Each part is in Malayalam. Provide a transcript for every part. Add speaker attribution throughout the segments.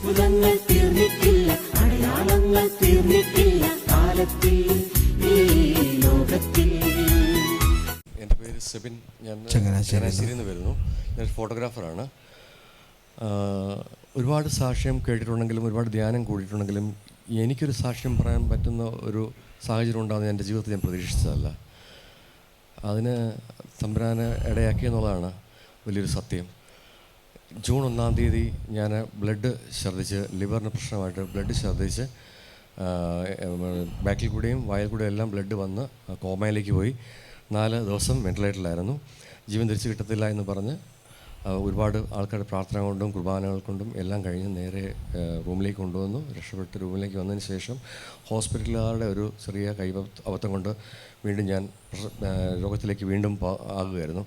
Speaker 1: അത്ഭുതങ്ങൾ തീർന്നിട്ടില്ല അടയാളങ്ങൾ തീർന്നിട്ടില്ല കാലത്തിൽ ഈ ലോകത്തിൽ.
Speaker 2: എന്റെ പേര് സെബിൻ. ഞാൻ
Speaker 3: ചങ്ങനാശ്ശേരിയിൽ നിന്ന്.
Speaker 2: വരുന്നു. ഞാൻ ഫോട്ടോഗ്രാഫറാണ്. ഒരുപാട് സാക്ഷ്യം കേട്ടിട്ടുണ്ടെങ്കിലും ഒരുപാട് ധ്യാനം കൂടിയിട്ടുണ്ടെങ്കിലും എനിക്കൊരു സാക്ഷ്യം പറയാൻ പറ്റുന്ന ഒരു സാഹചര്യം ഉണ്ടാകുന്ന എന്റെ ജീവിതത്തിൽ ഞാൻ പ്രതീക്ഷിച്ചതല്ല. അതിന് തമ്പുരാനെ ഇടയാക്കി എന്നുള്ളതാണ് വലിയൊരു സത്യം. ജൂൺ ഒന്നാം തീയതി ഞാൻ ബ്ലഡ് ഛർദ്ദിച്ച് ലിവറിന് പ്രശ്നമായിട്ട് ബ്ലഡ് ഛർദ്ദിച്ച് ബാക്കിൽ കൂടെയും വായിൽ കൂടെയും എല്ലാം ബ്ലഡ് വന്ന് കോമയിലേക്ക് പോയി. നാല് ദിവസം വെന്റിലേറ്ററിലായിരുന്നു. ജീവൻ തിരിച്ചു കിട്ടത്തില്ല എന്ന് പറഞ്ഞ് ഒരുപാട് ആൾക്കാരുടെ പ്രാർത്ഥന കൊണ്ടും കുർബാനകൾ കൊണ്ടും എല്ലാം കഴിഞ്ഞ് നേരെ റൂമിലേക്ക് കൊണ്ടുവന്നു. രക്ഷപ്പെട്ട് റൂമിലേക്ക് വന്നതിന് ശേഷം ഹോസ്പിറ്റലുകാരുടെ ഒരു ചെറിയ കൈ അബദ്ധം കൊണ്ട് വീണ്ടും ഞാൻ രോഗത്തിലേക്ക് വീണ്ടും ആകുകയായിരുന്നു.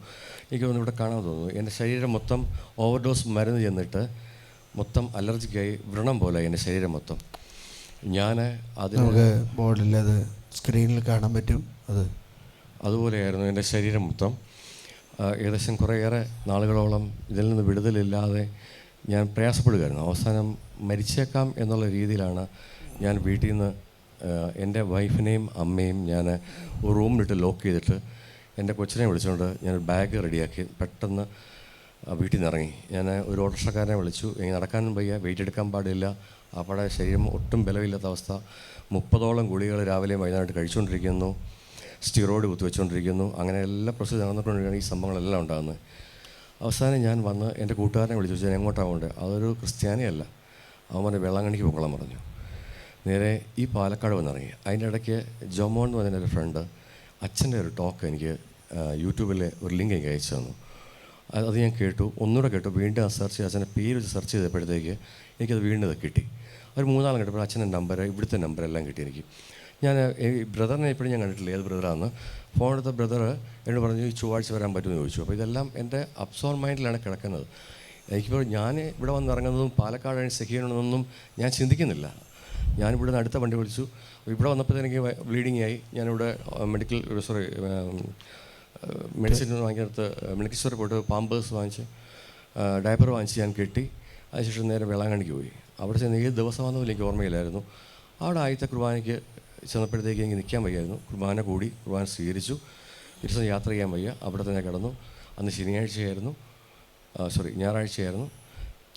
Speaker 2: എനിക്ക് തോന്നുന്നു ഇവിടെ കാണാൻ തോന്നുന്നു. എന്റെ ശരീരം മൊത്തം ഓവർഡോസ് മരുന്ന് ചെന്നിട്ട് മൊത്തം അലർജിക്കായി വ്രണം പോലെ എന്റെ ശരീരം മൊത്തം. ഞാൻ അതിന്
Speaker 3: നമുക്ക് ബോർഡിൽ അത് സ്ക്രീനിൽ കാണാൻ പറ്റും. അത്
Speaker 2: അതുപോലെയായിരുന്നു എന്റെ ശരീരം മൊത്തം. ഏകദേശം കുറേയേറെ നാളുകളോളം ഇതിൽ നിന്ന് വിടുതലില്ലാതെ ഞാൻ പ്രയാസപ്പെടുകയായിരുന്നു. അവസാനം മരിച്ചേക്കാം എന്നുള്ള രീതിയിലാണ് ഞാൻ വീട്ടിൽ നിന്ന് എന്റെ വൈഫിനെയും അമ്മയും ഞാൻ ഒരു റൂമിലിട്ട് ലോക്ക് ചെയ്തിട്ട് എന്റെ കൊച്ചിനെ വിളിച്ചുകൊണ്ട് ഞാൻ ബാഗ് റെഡിയാക്കി പെട്ടെന്ന് വീട്ടിൽ നിന്ന് ഇറങ്ങി. ഞാൻ ഒരു ഓട്ടോറിക്ഷക്കാരനെ വിളിച്ചു. എനിക്ക് നടക്കാനും വയ്യ വെയിറ്റ് എടുക്കാൻ പാടില്ല. അവിടെ ശരീരം ഒട്ടും ബലമില്ലാത്ത അവസ്ഥ. മുപ്പതോളം ഗുളികൾ രാവിലെയും വൈകുന്നേരമായിട്ട് കഴിച്ചുകൊണ്ടിരിക്കുന്നു. സ്റ്റിറോയിഡ് കുത്തിവെച്ചുകൊണ്ടിരിക്കുന്നു അങ്ങനെ എല്ലാ പ്രൊസീജർ നടന്നിട്ടുണ്ടെങ്കിൽ ഈ സംഭവങ്ങളെല്ലാം ഉണ്ടാകുന്നത്. അവസാനം ഞാൻ വന്ന് എന്റെ കൂട്ടുകാരനെ വിളിച്ചു ഞാൻ എങ്ങോട്ടാണ് പോകേണ്ടത് അതൊരു ക്രിസ്ത്യാനിയല്ല. അവൻ പറഞ്ഞ വെള്ളാങ്കണിക്ക് പോകണം പറഞ്ഞു. നേരെ ഈ പാലക്കാട് വന്നിറങ്ങി. അതിന്റെ ഇടയ്ക്ക് ജോമോൻ എന്ന് പറഞ്ഞ ഒരു ഫ്രണ്ട് അച്ഛന്റെ ഒരു ടോക്ക് എനിക്ക് യൂട്യൂബിലെ ഒരു ലിങ്ക് എനിക്ക് അയച്ചു തന്നു. അത് ഞാൻ കേട്ടു. ഒന്നുകൂടെ കേട്ടു. വീണ്ടും സെർച്ച് ചെയ്ത് അച്ഛന്റെ പേര് വെച്ച് സെർച്ച് ചെയ്തപ്പോഴത്തേക്ക് എനിക്കത് വീണ്ടും കിട്ടി. ഒരു മൂന്നാളം കേട്ടപ്പോൾ അച്ഛന്റെ നമ്പർ ഇവിടുത്തെ നമ്പർ എല്ലാം കിട്ടി എനിക്ക്. ഞാൻ ഈ ബ്രദറിനെ എപ്പോഴും ഞാൻ കണ്ടിട്ടില്ല. ഏത് ബ്രദറാണെന്ന് ഫോൺ എടുത്ത ബ്രദർ എന്നോട് പറഞ്ഞു ഈ ചൊവ്വാഴ്ച വരാൻ പറ്റുമെന്ന് ചോദിച്ചു. അപ്പോൾ ഇതെല്ലാം എന്റെ അബ്സോർ മൈൻഡിലാണ് കിടക്കുന്നത്. എനിക്കിപ്പോൾ ഞാൻ ഇവിടെ വന്ന് ഇറങ്ങുന്നതും പാലക്കാട് സെക്യൂരിനൊന്നും ഞാൻ ചിന്തിക്കുന്നില്ല. ഞാനിവിടെ നിന്ന് അടുത്ത വണ്ടി വിളിച്ചു. ഇവിടെ വന്നപ്പോൾ എനിക്ക് ബ്ലീഡിങ് ആയി. ഞാനിവിടെ മെഡിക്കൽ സോറി മെഡിസിൻ വാങ്ങിയെടുത്ത് മെഡിക്കൽ സ്റ്റോറിൽ പോയിട്ട് പാമ്പേഴ്സ് വാങ്ങിച്ച് ഡയപ്പർ വാങ്ങിച്ച് ഞാൻ കെട്ടി അതിനുശേഷം നേരെ വേളാങ്കണ്ണിക്ക് പോയി. അവിടെ ചെന്ന് ഏത് ദിവസമാണെന്നും എനിക്ക് ഓർമ്മയില്ലായിരുന്നു. അവിടെ ആദ്യത്തെ കുർബാനയ്ക്ക് ചെന്നപ്പോഴത്തേക്ക് എനിക്ക് നിൽക്കാൻ വയ്യായിരുന്നു. കുർബാന കൂടി കുർബാന സ്വീകരിച്ചു. ദിവസം യാത്ര ചെയ്യാൻ വയ്യ. അവിടെ തന്നെ കിടന്നു. അന്ന് ശനിയാഴ്ചയായിരുന്നു. സോറി ഞായറാഴ്ചയായിരുന്നു.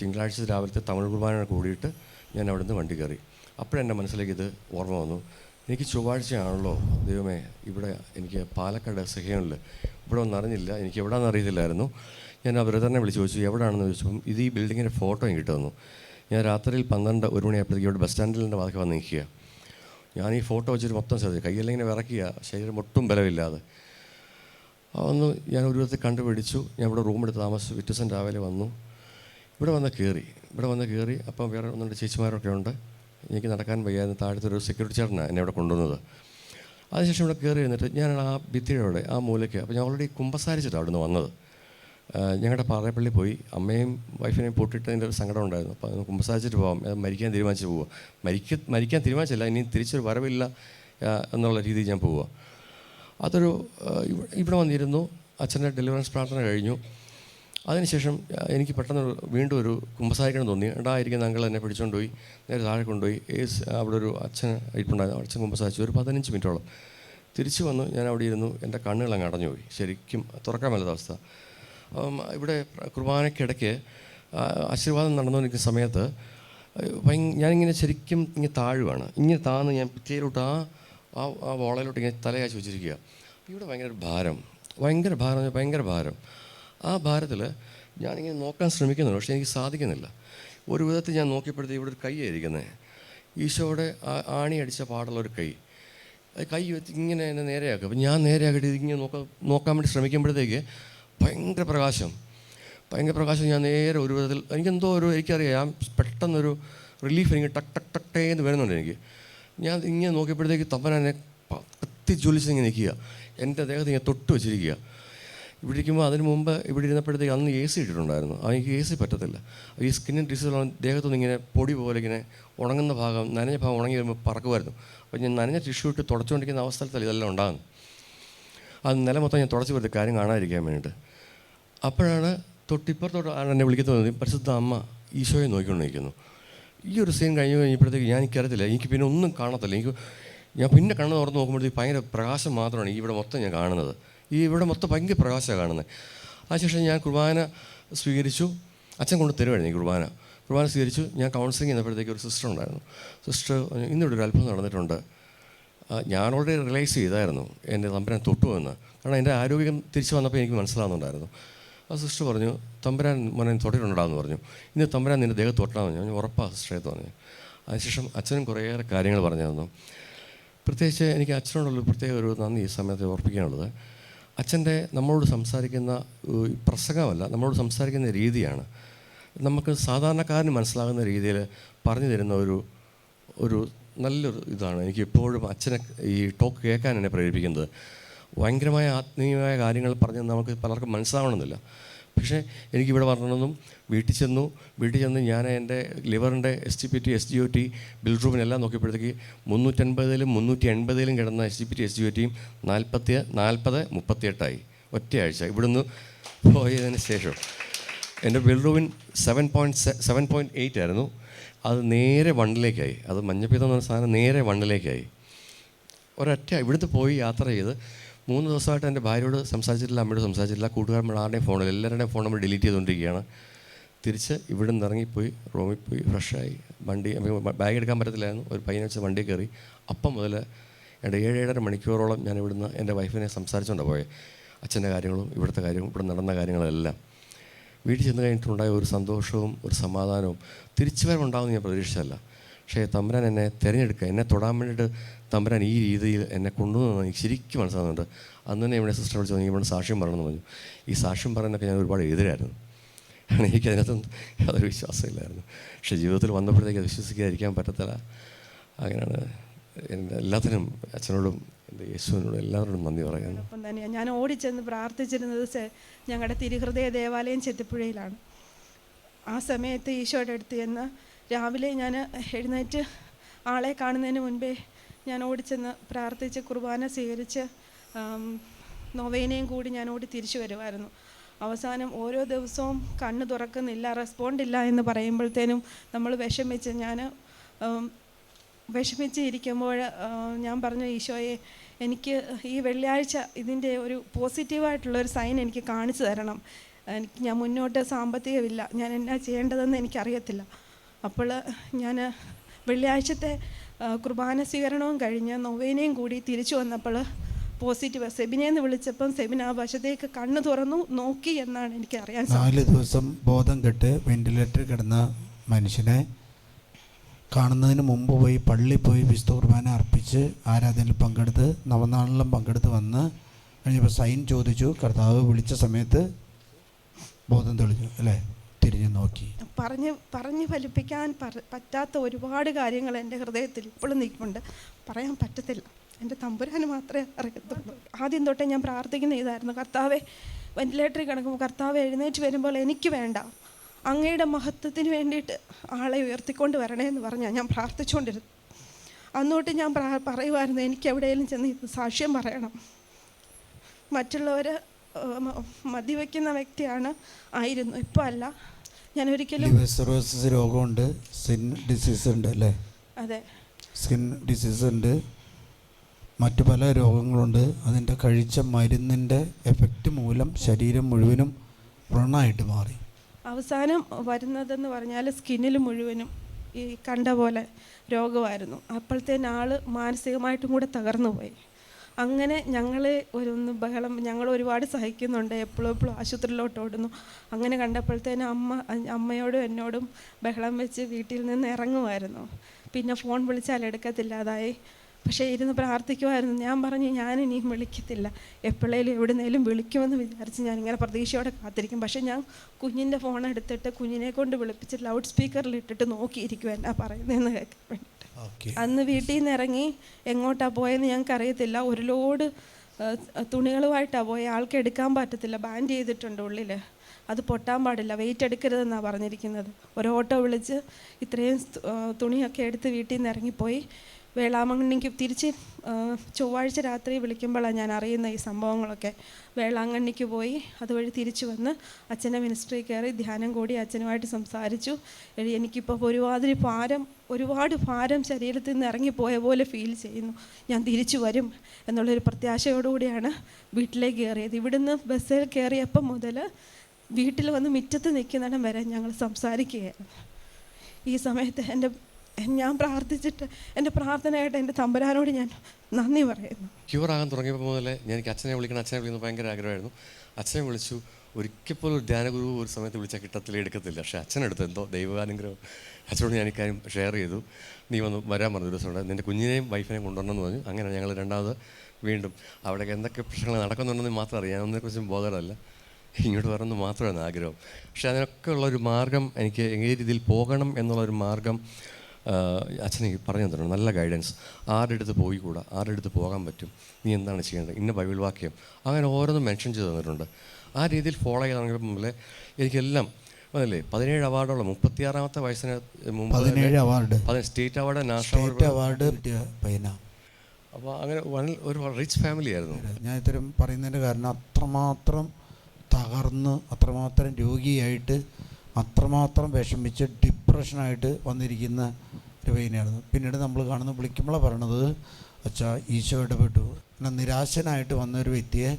Speaker 2: തിങ്കളാഴ്ച രാവിലത്തെ തമിഴ് കുർബാന കൂടിയിട്ട് ഞാൻ അവിടുന്ന് വണ്ടി കയറി. അപ്പോഴെന്റെ മനസ്സിലേക്ക് ഇത് ഓർമ്മ വന്നു. എനിക്ക് ചൊവ്വാഴ്ചയാണല്ലോ. ദൈവമേ ഇവിടെ എനിക്ക് പാലക്കാട് സഹ്യങ്ങളിൽ ഇവിടെ ഒന്നും അറിഞ്ഞില്ല. എനിക്ക് എവിടെയാണെന്ന് അറിയത്തില്ലായിരുന്നു. ഞാൻ അവരെ തന്നെ വിളിച്ച് ചോദിച്ചു എവിടെയാണെന്ന് ചോദിച്ചപ്പം ഇത് ഈ ബിൽഡിങ്ങിന്റെ ഫോട്ടോ എനിക്ക് കിട്ടുന്നു ഞാൻ രാത്രിയിൽ പന്ത്രണ്ട് ഒരു മണിയായപ്പോഴത്തേക്ക് ഇവിടെ ബസ് സ്റ്റാൻഡിന്റെ വാക്ക് വന്ന് നിൽക്കുക. ഞാൻ ഈ ഫോട്ടോ വെച്ചിട്ട് മൊത്തം ശ്രദ്ധിച്ചു. കയ്യെല്ലാം ഇങ്ങനെ വിറക്കുക ശരീരം ഒട്ടും ബലമില്ലാതെ. അതൊന്ന് ഞാൻ ഒരു വിധത്തിൽ കണ്ടുപിടിച്ചു. ഞാൻ ഇവിടെ റൂമെടുത്ത് താമസിച്ചു. വിറ്റസൻ രാവിലെ വന്നു. ഇവിടെ വന്ന് കയറി. ഇവിടെ വന്ന് കയറി. അപ്പം വേറെ ഒന്ന് രണ്ട് ചേച്ചിമാരൊക്കെ ഉണ്ട്. എനിക്ക് നടക്കാൻ വയ്യായിരുന്നു. താഴത്തെ ഒരു സെക്യൂരിറ്റി ചേട്ടനാണ് എന്നെ ഇവിടെ കൊണ്ടുവന്നത്. അതിനുശേഷം ഇവിടെ കയറി എന്നിട്ട് ഞാൻ ആ ഭിത്തിയുടെ അവിടെ ആ മൂലയ്ക്ക്. അപ്പോൾ ഞാൻ ഓൾറെഡി കുമ്പസാരിച്ചിട്ടാണ് അവിടെ നിന്ന് വന്നത്. ഞങ്ങളുടെ പാറയപ്പള്ളി പോയി. അമ്മയും വൈഫിനെയും പൊട്ടിട്ടതിന്റെ ഒരു സങ്കടം ഉണ്ടായിരുന്നു. അപ്പോൾ അത് കുമ്പസാരിച്ചിട്ട് പോകാം മരിക്കാൻ തീരുമാനിച്ച് പോവുക മരിക്ക മരിക്കാൻ തീരുമാനിച്ചില്ല. ഇനി തിരിച്ചൊരു വരവില്ല എന്നുള്ള രീതിയിൽ ഞാൻ പോവുക അതൊരു ഇവിടെ വന്നിരുന്നു. അച്ഛന്റെ ഡെലിവറൻസ് പ്രാർത്ഥന കഴിഞ്ഞു. അതിനുശേഷം എനിക്ക് പെട്ടെന്ന് വീണ്ടും ഒരു കുമ്പസാരിക്കണം തോന്നി. ഉണ്ടായിരിക്കുന്ന അങ്കിൾ എന്നെ പിടിച്ചുകൊണ്ട് പോയി. നേരെ താഴെ കൊണ്ടുപോയി. ഏസ് അവിടെ ഒരു അച്ഛൻ ഇരിപ്പുണ്ടായിരുന്നു. അച്ഛൻ കുമ്പസാരിച്ചു. ഒരു പതിനഞ്ച് മിനിറ്റോളം. തിരിച്ചു വന്നു. ഞാൻ അവിടെ ഇരുന്നു. എന്റെ കണ്ണുകളങ്ങ് അടഞ്ഞു പോയി ശരിക്കും തുറക്കാൻ മേലാത്ത അവസ്ഥ. ഇവിടെ കുർബാനയ്ക്കിടയ്ക്ക് ആശീർവാദം നടന്നുകൊണ്ടിരിക്കുന്ന സമയത്ത് ഞാനിങ്ങനെ ശരിക്കും ഇങ്ങനെ താഴുവാണ്. ഇങ്ങനെ താന്ന് ഞാൻ പിറ്റേലോട്ട് ആ ആ ആ വോളയിലോട്ട് ഇങ്ങനെ തലയാച്ച് വെച്ചിരിക്കുക. ഇവിടെ ഭയങ്കര ഭാരം. ഭയങ്കര ഭാരം ഭയങ്കര ഭാരം. ആ ഭാരത്തിൽ ഞാനിങ്ങനെ നോക്കാൻ ശ്രമിക്കുന്നുണ്ട് പക്ഷേ എനിക്ക് സാധിക്കുന്നില്ല. ഒരു വിധത്തിൽ ഞാൻ നോക്കിയപ്പോഴത്തേക്ക് ഇവിടെ ഒരു കൈയായിരിക്കുന്നത് ഈശോയുടെ ആണി അടിച്ച പാടുള്ള ഒരു കൈ. അത് കൈ വെച്ച് ഇങ്ങനെ എന്നെ നേരെയാക്കുക. അപ്പം ഞാൻ നേരെയാക്കിയിട്ട് ഇതിങ്ങനെ നോക്കാൻ നോക്കാൻ വേണ്ടി ശ്രമിക്കുമ്പോഴത്തേക്ക് ഭയങ്കര പ്രകാശം. ഭയങ്കര പ്രകാശം ഞാൻ നേരെ ഒരു വിധത്തിൽ എനിക്കെന്തോ ഒരു എനിക്കറിയാം പെട്ടെന്നൊരു റിലീഫ് എനിക്ക് ടക്ക് ടക്ക് ടക്കേ എന്ന് വരുന്നുണ്ട് എനിക്ക്. ഞാൻ ഇങ്ങനെ നോക്കിയപ്പോഴത്തേക്ക് തപ്പൻ എന്നെ കത്തി ജ്വലിച്ച് ഇങ്ങനെ നിൽക്കുക. എന്റെ ദേഹത്ത് ഇങ്ങനെ തൊട്ട് വെച്ചിരിക്കുക. ഇവിടെ ഇരിക്കുമ്പോൾ അതിന് മുമ്പ് ഇവിടെ ഇരുന്നപ്പോഴത്തേക്ക് അന്ന് എ സി ഇട്ടിട്ടുണ്ടായിരുന്നു. ആ എനിക്ക് എ സി പറ്റത്തില്ല. ഈ സ്കിന്നിൻ ഡിസീസ് ദേഹത്തുനിന്ന് ഇങ്ങനെ പൊടി പോലെ ഇങ്ങനെ ഉണങ്ങുന്ന ഭാഗം നനഞ്ഞ ഭാഗം ഉണങ്ങി വരുമ്പോൾ പറക്കുമായിരുന്നു. അപ്പോൾ ഞാൻ നനഞ്ഞ ടിഷ്യൂ ഇട്ട് തുടച്ചുകൊണ്ടിരിക്കുന്ന അവസ്ഥയിൽ ഇതെല്ലാം ഉണ്ടാകുന്നു അത് നില മൊത്തം ഞാൻ തുടച്ചു വരുത്തി കാര്യം കാണാതിരിക്കാൻ വേണ്ടിയിട്ട്. അപ്പോഴാണ് തൊട്ടിപ്പുറത്തോട്ട് ആണ് എന്നെ വിളിക്കുന്നത് പരിശുദ്ധ അമ്മ ഈശോയെ നോക്കിക്കൊണ്ടിരിക്കുന്നു. ഈ ഒരു സീൻ കഴിഞ്ഞ് കഴിഞ്ഞപ്പോഴത്തേക്ക് ഞാൻ എനിക്കറിയത്തില്ല എനിക്ക് പിന്നെ ഒന്നും കാണത്തില്ല. എനിക്ക് ഞാൻ പിന്നെ കണ്ണ് തുറന്ന് നോക്കുമ്പോഴത്തേക്ക് ഭയങ്കര പ്രകാശം മാത്രമാണ് ഇവിടെ മൊത്തം ഞാൻ കാണുന്നത്. ഈ ഇവിടെ മൊത്തം ഭയങ്കര പ്രകാശമാണ് കാണുന്നത്. അതിനുശേഷം ഞാൻ കുർബാന സ്വീകരിച്ചു. അച്ഛൻ കൊണ്ട് തരുമായിരുന്നു ഈ കുർബാന. കുർബാന സ്വീകരിച്ചു. ഞാൻ കൗൺസിലിംഗ് ചെയ്യുന്നപ്പോഴത്തേക്ക് ഒരു സിസ്റ്റർ ഉണ്ടായിരുന്നു. സിസ്റ്റർ ഇന്നിവിടെ ഒരു അത്ഭുതം നടന്നിട്ടുണ്ട്. ഞാൻ ഓൾറെഡി റിയലൈസ് ചെയ്തായിരുന്നു. എന്റെ തമ്പരാൻ തൊട്ടു എന്ന് കാരണം എന്റെ ആരോഗ്യം തിരിച്ചു വന്നപ്പോൾ എനിക്ക് മനസ്സിലാവുന്നുണ്ടായിരുന്നു. ആ സിസ്റ്റർ പറഞ്ഞു തമ്പുരാൻ മോനെ തൊട്ടിട്ടുണ്ടാന്ന് പറഞ്ഞു. ഇന്ന് തമ്പുരാൻ നിന്റെ ദേഹത്ത് തൊട്ടാന്ന് ഞാൻ ഉറപ്പാ സിസ്റ്ററെ പറഞ്ഞു. അതിനുശേഷം അച്ഛനും കുറേയേറെ കാര്യങ്ങൾ പറഞ്ഞു തന്നു പ്രത്യേകിച്ച് എനിക്ക് അച്ഛനോടുള്ള പ്രത്യേക ഒരു നന്ദി ഈ സമയത്ത് ഓർപ്പിക്കാനുള്ളത്. അച്ഛന്റെ നമ്മളോട് സംസാരിക്കുന്ന പ്രസംഗമല്ല നമ്മളോട് സംസാരിക്കുന്ന രീതിയാണ്. നമുക്ക് സാധാരണക്കാരന് മനസ്സിലാകുന്ന രീതിയിൽ പറഞ്ഞു തരുന്ന ഒരു ഒരു നല്ലൊരു ഇതാണ്. എനിക്ക് എപ്പോഴും അച്ഛനെ ഈ ടോക്ക് കേൾക്കാൻ എന്നെ പ്രേരിപ്പിക്കുന്നത്. ഭയങ്കരമായ ആത്മീയമായ കാര്യങ്ങൾ പറഞ്ഞ് നമുക്ക് പലർക്കും മനസ്സിലാവണമെന്നില്ല. പക്ഷേ എനിക്കിവിടെ പറഞ്ഞതും വീട്ടിൽ ചെന്നു വീട്ടിൽ ചെന്ന് ഞാൻ എന്റെ ലിവറിന്റെ S T P T S G O T bill റൂമിനെല്ലാം നോക്കിയപ്പോഴത്തേക്ക് മുന്നൂറ്റൻപതിലും മുന്നൂറ്റി എൺപതിലും കിടന്ന S G P T S G O ടിയും നാൽപ്പത്തി നാൽപ്പത് മുപ്പത്തിയെട്ടായി. ഒറ്റയാഴ്ച. ഇവിടുന്ന് പോയതിന് ശേഷം. എന്റെ ബിൽറൂമിൻ seven point seven point eight ആയിരുന്നു. അത് നേരെ വണ്ണിലേക്കായി അത് മഞ്ഞപ്പീതം എന്ന് സാധനം നേരെ വണ്ണിലേക്കായി ഒരൊറ്റ ഇവിടുത്തെ പോയി യാത്ര ചെയ്ത് മൂന്ന് ദിവസമായിട്ട് എന്റെ ഭാര്യയോട് സംസാരിച്ചിട്ടില്ല അമ്മയോട് സംസാരിച്ചിട്ടില്ല. കൂട്ടുകാരന്മാർ ആരുടെയും ഫോണിൽ എല്ലാവരുടെയും ഫോൺ നമ്മൾ ഡിലീറ്റ് ചെയ്തുകൊണ്ടിരിക്കുകയാണ്. തിരിച്ച് ഇവിടെ നിന്ന് ഇറങ്ങിപ്പോയി റൂമിൽ പോയി ഫ്രഷായി വണ്ടി ബാഗ് എടുക്കാൻ പറ്റത്തില്ലായിരുന്നു. ഒരു പയ്യനെ വെച്ച് വണ്ടി കയറി. അപ്പം മുതൽ എന്റെ ഏഴ് ഏഴര മണിക്കൂറോളം ഞാൻ ഇവിടുന്ന് എന്റെ വൈഫിനെ സംസാരിച്ചുകൊണ്ടാണ് പോയത് അച്ഛന്റെ കാര്യങ്ങളും ഇവിടുത്തെ കാര്യവും ഇവിടെ നടന്ന കാര്യങ്ങളെല്ലാം. വീട്ടിൽ ചെന്ന് കഴിഞ്ഞിട്ടുണ്ടായ ഒരു സന്തോഷവും ഒരു സമാധാനവും തിരിച്ചു വരവുണ്ടാകുമെന്ന് ഞാൻ പ്രതീക്ഷിച്ചല്ല പക്ഷേ തമ്പുരാൻ എന്നെ തിരഞ്ഞെടുക്കുക എന്നെ തൊടാൻ വേണ്ടിയിട്ട് തമ്പുരാൻ ഈ രീതിയിൽ എന്നെ കൊണ്ടുവന്നു എനിക്ക് ശരിക്കും മനസ്സിലാകുന്നുണ്ട് അന്ന് തന്നെ ഇവിടെ സിസ്റ്റർ വിളിച്ചു നീ ഇവിടെ സാക്ഷ്യം പറയണമെന്ന് പറഞ്ഞു. ഈ സാക്ഷ്യം പറയാനൊക്കെ ഞാൻ ഒരുപാട് എഴുതിയായിരുന്നു കാരണം എനിക്കതിനകത്തൊന്നും യാതൊരു വിശ്വാസമില്ലായിരുന്നു പക്ഷേ ജീവിതത്തിൽ വന്നപ്പോഴത്തേക്ക് അത് വിശ്വസിക്കാതിരിക്കാൻ പറ്റത്തില്ല. അങ്ങനെയാണ് എന്റെ എല്ലാത്തിനും അച്ഛനോടും എന്റെ യേശുവിനോടും എല്ലാവരോടും നന്ദി പറയുന്നു
Speaker 4: അപ്പം തന്നെയാണ് ഞാൻ ഓടിച്ചെന്ന് പ്രാർത്ഥിച്ചിരുന്നത് ഞങ്ങളുടെ തിരുഹൃദയ ദേവാലയം ചെത്തിപ്പുഴയിലാണ്. ആ സമയത്ത് ഈശോയുടെ അടുത്ത് ചെന്ന് രാവിലെ ഞാൻ എഴുന്നേറ്റ് ആളെ കാണുന്നതിന് മുൻപേ ഞാൻ ഓടിച്ചെന്ന് പ്രാർത്ഥിച്ച് കുർബാന സ്വീകരിച്ച് നൊവേനയും കൂടി ഞാൻ ഓടി തിരിച്ചു വരുമായിരുന്നു. അവസാനം ഓരോ ദിവസവും കണ്ണ് തുറക്കുന്നില്ല റെസ്പോണ്ടില്ല എന്ന് പറയുമ്പോഴത്തേനും നമ്മൾ വിഷമിച്ച് ഞാൻ വിഷമിച്ച് ഇരിക്കുമ്പോൾ ഞാൻ പറഞ്ഞു ഈശോയെ എനിക്ക് ഈ വെള്ളിയാഴ്ച ഇതിന്റെ ഒരു പോസിറ്റീവായിട്ടുള്ളൊരു സൈൻ എനിക്ക് കാണിച്ചു തരണം. എനിക്ക് ഞാൻ മുന്നോട്ട് സാമ്പത്തികമില്ല. ഞാൻ എന്നാ ചെയ്യേണ്ടതെന്ന് എനിക്കറിയത്തില്ല. അപ്പോൾ ഞാൻ വെള്ളിയാഴ്ചത്തെ കുർബാന സ്വീകരണവും കഴിഞ്ഞ് നൊവേനയും കൂടി തിരിച്ചു വന്നപ്പോൾ പോസിറ്റീവ് സെബിനെന്ന് വിളിച്ചപ്പം സെബിൻ ആ വശത്തേക്ക് കണ്ണു തുറന്നു നോക്കി എന്നാണ് എനിക്ക് അറിയാൻ
Speaker 3: നാല് ദിവസം ബോധം കെട്ട് വെന്റിലേറ്റർ കിടന്ന മനുഷ്യനെ കാണുന്നതിന് മുമ്പ് പോയി പള്ളി പോയി വിശുദ്ധ കുർബാന അർപ്പിച്ച് ആരാധനയിൽ പങ്കെടുത്ത് നവനാളിലും പങ്കെടുത്ത് വന്ന് കഴിഞ്ഞപ്പോൾ സൈൻ ചോദിച്ചു കർത്താവ് വിളിച്ച സമയത്ത് ബോധം തെളിഞ്ഞു അല്ലേ? തിരിഞ്ഞു നോക്കി.
Speaker 4: പറഞ്ഞ് പറഞ്ഞ് ഫലിപ്പിക്കാൻ പറ്റാത്ത ഒരുപാട് കാര്യങ്ങൾ എന്റെ ഹൃദയത്തിൽ ഇപ്പോഴും നിൽക്കുന്നുണ്ട് പറയാൻ പറ്റത്തില്ല. എന്റെ തമ്പുരാന് മാത്രമേ അറിയത്തുള്ളൂ. ആദ്യം തൊട്ടേ ഞാൻ പ്രാർത്ഥിക്കുന്ന ഇതായിരുന്നു കർത്താവെ വെന്റിലേറ്ററിൽ കിടക്കുമ്പോൾ കർത്താവ് എഴുന്നേറ്റ് വരുമ്പോൾ എനിക്ക് വേണ്ട. അങ്ങയുടെ മഹത്വത്തിന് വേണ്ടിയിട്ട് ആളെ ഉയർത്തിക്കൊണ്ട് വരണേ എന്ന് പറഞ്ഞാൽ ഞാൻ പ്രാർത്ഥിച്ചുകൊണ്ടിരുന്നു അന്നോട്ട് ഞാൻ പറയുമായിരുന്നു എനിക്ക് എവിടെയെങ്കിലും ചെന്ന് സാക്ഷ്യം പറയണം. മറ്റുള്ളവർ മദ്യവെക്കുന്ന വ്യക്തിയാണ് ആയിരുന്നു. ഇപ്പോൾ അല്ല. ഞാൻ ഒരിക്കലും
Speaker 3: ലിവർ സിറോസിസ് രോഗമുണ്ട് സ്കിൻ ഡിസീസ് ഉണ്ട് അല്ലേ?
Speaker 4: അതെ.
Speaker 3: സ്കിൻ ഡിസീസ് ഉണ്ട്. മറ്റു പല രോഗങ്ങളുണ്ട്. അതിന്റെ കഴിച്ച മരുന്നിന്റെ എഫക്റ്റ് മൂലം ശരീരം മുഴുവനും വ്രണമായിട്ട് മാറി.
Speaker 4: അവസാനം വരുന്നതെന്ന് പറഞ്ഞാൽ സ്കിന്നിൽ മുഴുവനും ഈ കണ്ട പോലെ രോഗമായിരുന്നു. അപ്പോഴത്തേന് ആൾ മാനസികമായിട്ടും കൂടെ തകർന്നു പോയി. അങ്ങനെ ഞങ്ങൾ ഒരൊന്ന് ബഹളം ഞങ്ങൾ ഒരുപാട് സഹിക്കുന്നുണ്ട്. എപ്പോഴും എപ്പോഴും ആശുപത്രിയിലോട്ട് ഓടുന്നു. അങ്ങനെ കണ്ടപ്പോഴത്തേന് അമ്മ അമ്മയോടും എന്നോടും ബഹളം വെച്ച് വീട്ടിൽ നിന്ന് ഇറങ്ങുമായിരുന്നു. പിന്നെ ഫോൺ വിളിച്ചാൽ എടുക്കത്തില്ലാതായി പക്ഷേ ഇരുന്ന് പ്രാർത്ഥിക്കുമായിരുന്നു. ഞാൻ പറഞ്ഞു ഞാൻ ഇനിയും വിളിക്കത്തില്ല. എപ്പോഴേലും എവിടുന്നേലും വിളിക്കുമെന്ന് വിചാരിച്ച് ഞാൻ ഇങ്ങനെ പ്രതീക്ഷയോടെ കാത്തിരിക്കും. പക്ഷേ ഞാൻ കുഞ്ഞിന്റെ ഫോൺ എടുത്തിട്ട് കുഞ്ഞിനെ കൊണ്ട് വിളിപ്പിച്ച് ലൗഡ് സ്പീക്കറിൽ ഇട്ടിട്ട് നോക്കിയിരിക്കും എന്നാ പറയുന്നതെന്ന് കേൾക്കാൻ വേണ്ടിയിട്ട്
Speaker 3: ഓക്കെ.
Speaker 4: അന്ന് വീട്ടിൽ നിന്ന് ഇറങ്ങി എങ്ങോട്ടാണ് പോയെന്ന് ഞങ്ങൾക്ക് അറിയത്തില്ല. ഒരു ലോഡ് തുണികളുമായിട്ടാണ് പോയത് ആൾക്ക് എടുക്കാൻ പറ്റത്തില്ല. ബാൻഡ് ചെയ്തിട്ടുണ്ട് ഉള്ളിൽ അത് പൊട്ടാൻ പാടില്ല. വെയിറ്റ് എടുക്കരുതെന്നാണ് പറഞ്ഞിരിക്കുന്നത്. ഒരു ഓട്ടോ വിളിച്ച് ഇത്രയും തുണിയൊക്കെ എടുത്ത് വീട്ടിൽ നിന്ന് ഇറങ്ങിപ്പോയി. വേളാങ്കണ്ണിക്ക് തിരിച്ച് ചൊവ്വാഴ്ച രാത്രി വിളിക്കുമ്പോഴാണ് ഞാൻ അറിയുന്ന ഈ സംഭവങ്ങളൊക്കെ. വേളാങ്കണ്ണിക്ക് പോയി അതുവഴി തിരിച്ചു വന്ന് അച്ഛനെ മിനിസ്ട്രി കയറി ധ്യാനം കൂടി അച്ഛനുമായിട്ട് സംസാരിച്ചു. എനിക്കിപ്പോൾ ഒരുമാതിരി ഭാരം ഒരുപാട് ഭാരം ശരീരത്തിൽ നിന്ന് ഇറങ്ങിപ്പോയ പോലെ ഫീൽ ചെയ്യുന്നു. ഞാൻ തിരിച്ചു വരും എന്നുള്ളൊരു പ്രത്യാശയോടുകൂടിയാണ് വീട്ടിലേക്ക് കയറിയത്. ഇവിടുന്ന് ബസ്സിൽ കയറിയപ്പം മുതൽ വീട്ടിൽ വന്ന് മുറ്റത്ത് നിൽക്കുന്നിടം വരെ ഞങ്ങൾ സംസാരിക്കുകയായിരുന്നു. ഈ സമയത്ത് എന്റെ ഞാൻ പ്രാർത്ഥിച്ചിട്ട് എന്റെ പ്രാർത്ഥനയായിട്ട് എന്റെ തമ്പുരാനോട് ഞാൻ നന്ദി പറയുന്നു.
Speaker 2: ക്യൂർ ആകാൻ തുടങ്ങിയപ്പോൾ മുതലേ ഞാൻ എനിക്ക് അച്ഛനെ വിളിക്കണം അച്ഛനെ വിളിക്കുന്നത് ഭയങ്കര ആഗ്രഹമായിരുന്നു. അച്ഛനെ വിളിച്ചു ഒരിക്കൽ പോലും ധ്യാനഗുരു ഒരു സമയത്ത് വിളിച്ചാൽ കിട്ടത്തില്ല എടുക്കത്തില്ല. പക്ഷേ അച്ഛനെടുത്ത് എന്തോ ദൈവാനുഗ്രഹം. അച്ഛനോട് ഞാൻ ഇക്കാര്യം ഷെയർ ചെയ്തു. നീ വന്ന് വരാൻ പറഞ്ഞു ദിവസം ഉണ്ട് നിന്റെ കുഞ്ഞിനെയും വൈഫിനെയും കൊണ്ടുവരണമെന്ന് പറഞ്ഞു. അങ്ങനെ ഞങ്ങൾ രണ്ടാമത് വീണ്ടും അവിടെ എന്തൊക്കെ പ്രശ്നങ്ങൾ നടക്കുന്നുണ്ടെന്ന് മാത്രം അറിയാം. ഒന്നിനെക്കുറിച്ചും ബോധമല്ല. ഇങ്ങോട്ട് വരണമെന്ന് മാത്രമാണ് ആഗ്രഹം. പക്ഷേ അതിനൊക്കെ ഉള്ളൊരു മാർഗം എനിക്ക് ഏത് രീതിയിൽ പോകണം എന്നുള്ളൊരു മാർഗം അച്ഛൻ എനിക്ക് പറഞ്ഞു തന്നെ നല്ല ഗൈഡൻസ് ആരുടെ അടുത്ത് പോയി കൂടാ ആരുടെ അടുത്ത് പോകാൻ പറ്റും? നീ എന്താണ് ചെയ്യേണ്ടത്? ഇന്ന ബൈബിൾ വാക്യം അങ്ങനെ ഓരോന്നും മെൻഷൻ ചെയ്ത് തന്നിട്ടുണ്ട്. ആ രീതിയിൽ ഫോളോ ചെയ്താണെങ്കിൽ മുതലേ എനിക്കെല്ലാം അതല്ലേ? പതിനേഴ് അവാർഡുള്ള മുപ്പത്തിയാറാമത്തെ വയസ്സിന് മുമ്പ്
Speaker 3: പതിനേഴ് award.
Speaker 2: State award national award. അപ്പോൾ അങ്ങനെ വൺ- ഒരു റിച്ച് ഫാമിലി ആയിരുന്നു.
Speaker 3: ഞാൻ ഇത്തരം പറയുന്നതിന്റെ കാരണം അത്രമാത്രം തകർന്ന് അത്രമാത്രം രോഗിയായിട്ട് അത്രമാത്രം വിഷമിച്ച് ഡിപ്രഷനായിട്ട് വന്നിരിക്കുന്ന ഒരു പയ്യനായിരുന്നു പിന്നീട് നമ്മൾ കാണുന്ന വിളിക്കുമ്പോഴാണ് പറയണത് അച്ഛാ ഈശോ ഇടപെട്ടു. എന്നാൽ നിരാശനായിട്ട് വന്ന ഒരു വ്യക്തിയെ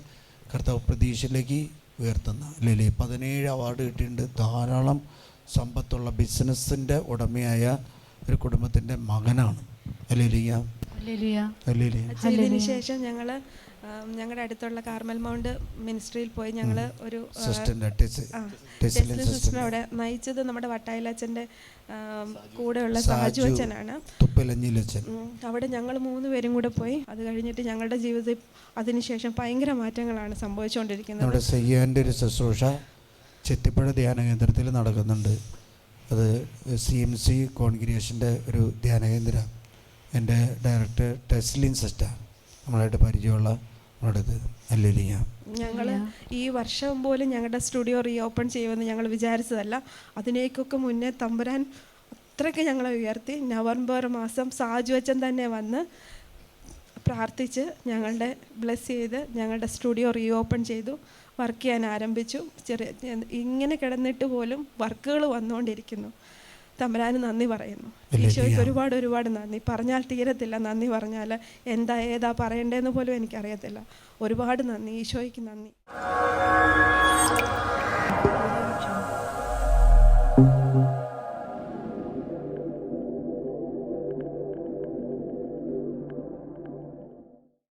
Speaker 3: കർത്താവ് പ്രതീക്ഷയിലേക്ക് ഉയർത്തുന്ന. അല്ലേ പതിനേഴ് അവാർഡ് കിട്ടിയിട്ടുണ്ട്. ധാരാളം സമ്പത്തുള്ള ബിസിനസ്സിന്റെ ഉടമയായ ഒരു കുടുംബത്തിന്റെ മകനാണ്. അല്ലേ അല്ലേ
Speaker 4: ശേഷം ഞങ്ങൾ ഞങ്ങളുടെ അടുത്തുള്ള കാർമൽ മൗണ്ട് മിനിസ്ട്രിയിൽ പോയി ഞങ്ങൾ ഒരു
Speaker 3: സിസ്റ്റർ
Speaker 4: അവിടെ നയിച്ചത് നമ്മുടെ വട്ടായിലച്ഛന്റെ കൂടെയുള്ള
Speaker 3: സാജു
Speaker 4: അച്ഛനാണ്.
Speaker 3: തുപ്പലഞ്ഞിലച്ചൻ
Speaker 4: അവിടെ ഞങ്ങൾ മൂന്ന് പേരും കൂടെ പോയി. അത് കഴിഞ്ഞിട്ട് ഞങ്ങളുടെ ജീവിതത്തിൽ അതിനുശേഷം ഭയങ്കര മാറ്റങ്ങളാണ് സംഭവിച്ചുകൊണ്ടിരിക്കുന്നത്
Speaker 3: നമ്മുടെ സയ്യാന്റെ ഒരു ശുശ്രൂഷ ചെത്തിപ്പുഴ ധ്യാന കേന്ദ്രത്തിൽ നടക്കുന്നുണ്ട്. അത് സി എം സി കോൺഗ്രിയേഷന്റെ ഒരു ധ്യാന കേന്ദ്ര. എന്റെ ഡയറക്ടർ ടെസ്ലിൻ സിസ്റ്റർ നമ്മളായിട്ട് പരിചയമുള്ള ഇത്
Speaker 4: ഞങ്ങൾ ഈ വർഷം പോലും ഞങ്ങളുടെ സ്റ്റുഡിയോ റീ ഓപ്പൺ ചെയ്യുമെന്ന് ഞങ്ങൾ വിചാരിച്ചതല്ല. അതിനേക്കൊക്കെ മുന്നേ തമ്പുരാൻ അത്രയ്ക്ക് ഞങ്ങളെ ഉയർത്തി. നവംബർ മാസം സാജു അച്ഛൻ തന്നെ വന്ന് പ്രാർത്ഥിച്ച് ഞങ്ങളുടെ ബ്ലെസ് ചെയ്ത് ഞങ്ങളുടെ സ്റ്റുഡിയോ റീ ഓപ്പൺ ചെയ്തു. വർക്ക് ചെയ്യാൻ ആരംഭിച്ചു. ചെറിയ ഇങ്ങനെ കിടന്നിട്ട് പോലും വർക്കുകൾ വന്നുകൊണ്ടിരിക്കുന്നു. തമ്പുരാന് നന്ദി പറയുന്നു. ഈശോയ്ക്ക് ഒരുപാട് ഒരുപാട് നന്ദി. പറഞ്ഞാൽ തീരത്തില്ല നന്ദി പറഞ്ഞാൽ എന്താ ഏതാ പറയണ്ടേന്ന് പോലും എനിക്കറിയത്തില്ല. ഒരുപാട് നന്ദി ഈശോയ്ക്ക് നന്ദി.